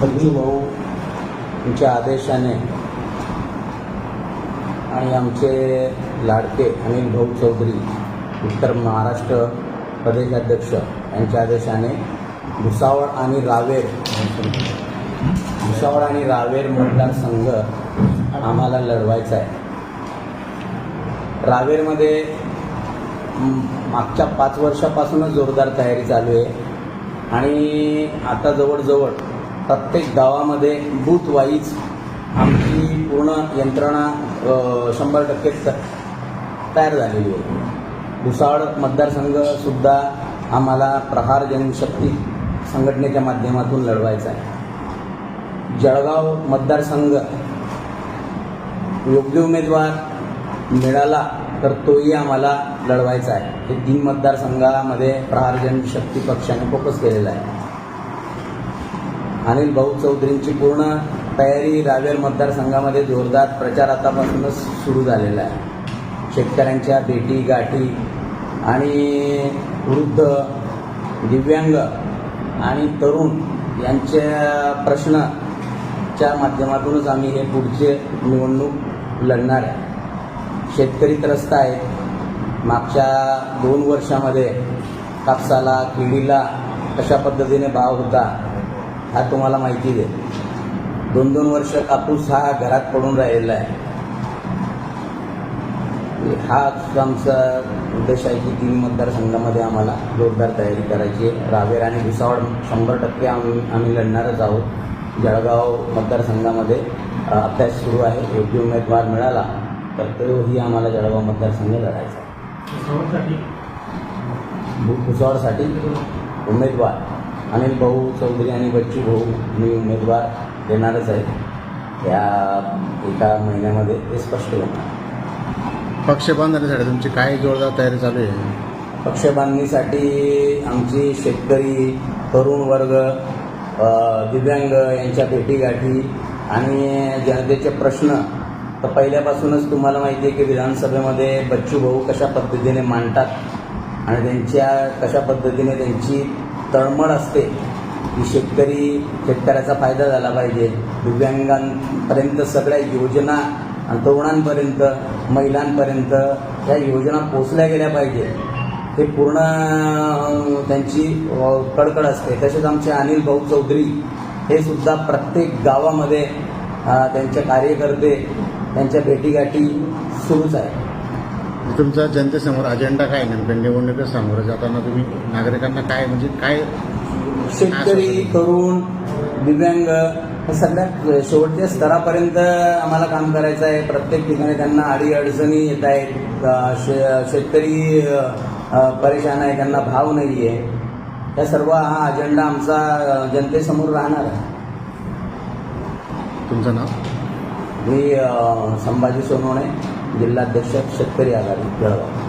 खंजू भाऊ यांच्या आदेशाने आणि आमचे लाडके अनिल भाऊ चौधरी उत्तर महाराष्ट्र प्रदेशाध्यक्ष यांच्या आदेशाने भुसावळ आणि रावेर भुसावळ आणि रावेर मतदारसंघ आम्हाला लढवायचा आहे. रावेरमध्ये मागच्या पाच वर्षापासूनच जोरदार तयारी चालू आहे. आणि आता जवळजवळ प्रत्येक गावामध्ये बूथ वाईज आमची पूर्ण यंत्रणा शंभर टक्के तयार झालेली आहे. भुसाळ मतदारसंघसुद्धा आम्हाला प्रहार जनशक्ती संघटनेच्या माध्यमातून लढवायचा आहे. जळगाव मतदारसंघ योग्य उमेदवार मिळाला तर तोही आम्हाला लढवायचा आहे. हे तीन मतदारसंघामध्ये प्रहार जनशक्ती पक्षाने फोकस केलेला आहे. अनिल भाऊ चौधरींची पूर्ण तयारी रावेर मतदारसंघामध्ये जोरदार प्रचार आतापासूनच सुरू झालेला आहे. शेतकऱ्यांच्या भेटी गाठी आणि वृद्ध दिव्यांग आणि तरुण यांच्या प्रश्नाच्या माध्यमातूनच आम्ही हे पुढचे निवडणूक लढणार आहे. शेतकरी त्रस्त आहेत. मागच्या दोन वर्षामध्ये कापसाला केळीला कशा पद्धतीने भाव होता हा तुम्हाला माहिती दे. दोन दोन वर्ष कापूस हा घरात पडून राहिलेला आहे. हाच आमचा उद्देश आहे की तीन मतदारसंघामध्ये आम्हाला जोरदार तयारी करायची आहे. रावेर आणि भुसावळ शंभर टक्के आम्ही आम्ही लढणारच आहोत. जळगाव मतदारसंघामध्ये अभ्यास सुरू आहे. योग्य उमेदवार मिळाला तर तोही आम्हाला जळगाव मतदारसंघ लढायचा आहे. भु- भुसावळसाठी उमेदवार. अनिल भाऊ चौधरी आणि बच्चू भाऊ मी उमेदवार देणारच आहे. या एका महिन्यामध्ये ते स्पष्ट होणार. पक्ष बांधण्यासाठी तुमची काय जोरदार तयारी चालू आहे? पक्ष बांधणीसाठी आमची शेतकरी तरुण वर्ग दिव्यांग यांच्या भेटीगाठी आणि जनतेचे प्रश्न. तर पहिल्यापासूनच तुम्हाला माहिती आहे की विधानसभेमध्ये बच्चू भाऊ कशा पद्धतीने मांडतात आणि त्यांच्या कशा पद्धतीने त्यांची तळमळ असते की शेतकरी शेतकऱ्याचा फायदा झाला पाहिजे. दिव्यांगांपर्यंत सगळ्या योजना आणि तरुणांपर्यंत महिलांपर्यंत या योजना पोचल्या गेल्या पाहिजे. हे पूर्ण त्यांची कडकड असते. तसेच आमचे अनिल भाऊ चौधरी हे सुद्धा प्रत्येक गावामध्ये त्यांचे कार्यकर्ते त्यांच्या भेटीगाठी सुरूच आहे तुमचा जनतेसमोर अजेंडा काय नेमकं निवडणुकीत समोर जाताना तुम्ही नागरिकांना काय म्हणजे काय शेतकरी तरुण दिव्यांग हे सगळ्यात शेवटच्या स्तरापर्यंत आम्हाला काम करायचं आहे. प्रत्येक ठिकाणी त्यांना अडी अडचणी येत आहेत. शेतकरी परेशान आहे त्यांना भाव नाही आहे या सर्व हा अजेंडा आमचा जनतेसमोर राहणार आहे. तुमचं नाव? मी संभाजी सोनवणे. जिल्हाध्यक्ष शेतकरी आघाडी जळगाव.